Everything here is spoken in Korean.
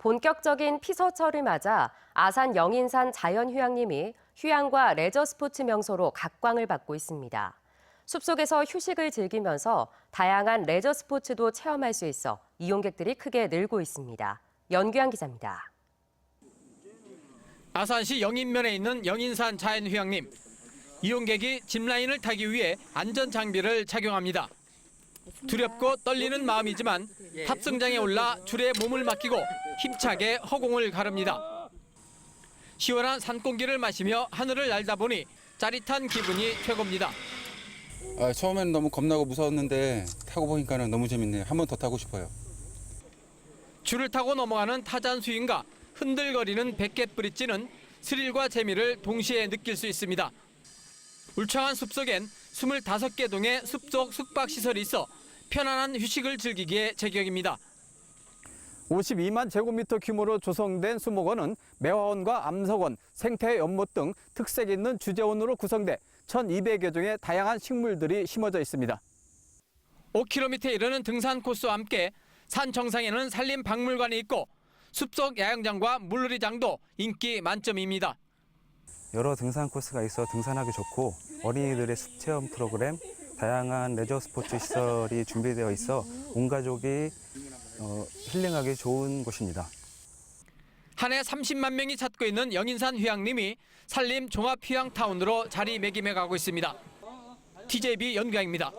본격적인 피서철을 맞아 아산 영인산 자연휴양림이 휴양과 레저 스포츠 명소로 각광을 받고 있습니다. 숲속에서 휴식을 즐기면서 다양한 레저 스포츠도 체험할 수 있어 이용객들이 크게 늘고 있습니다. 연규한 기자입니다. 아산시 영인면에 있는 영인산 자연휴양림. 이용객이 짚라인을 타기 위해 안전 장비를 착용합니다. 두렵고 떨리는 마음이지만 탑승장에 올라 줄에 몸을 맡기고 힘차게 허공을 가릅니다. 시원한 산공기를 마시며 하늘을 날다 보니 짜릿한 기분이 최고입니다. 아, 처음에는 너무 겁나고 무서웠는데 타고 보니까는 너무 재밌네요. 한 번 더 타고 싶어요. 줄을 타고 넘어가는 타잔 스윙과 흔들거리는 백갯 브릿지는 스릴과 재미를 동시에 느낄 수 있습니다. 울창한 숲속엔 25개 동의 숲속 숙박시설이 있어 편안한 휴식을 즐기기에 제격입니다. 52만 제곱미터 규모로 조성된 수목원은 매화원과 암석원, 생태 연못 등 특색 있는 주재원으로 구성돼 1,200여 종의 다양한 식물들이 심어져 있습니다. 5km에 이르는 등산 코스와 함께 산 정상에는 산림 박물관이 있고 숲속 야영장과 물놀이장도 인기 만점입니다. 여러 등산 코스가 있어 등산하기 좋고 어린이들의 숲 체험 프로그램, 다양한 레저 스포츠 시설이 준비되어 있어 온 가족이 어, 힐링하기 좋은 곳입니다. 한 해 30만 명이 찾고 있는 영인산 휴양림이 산림 종합 휴양타운으로 자리매김해 가고 있습니다. TJB 연구양입니다.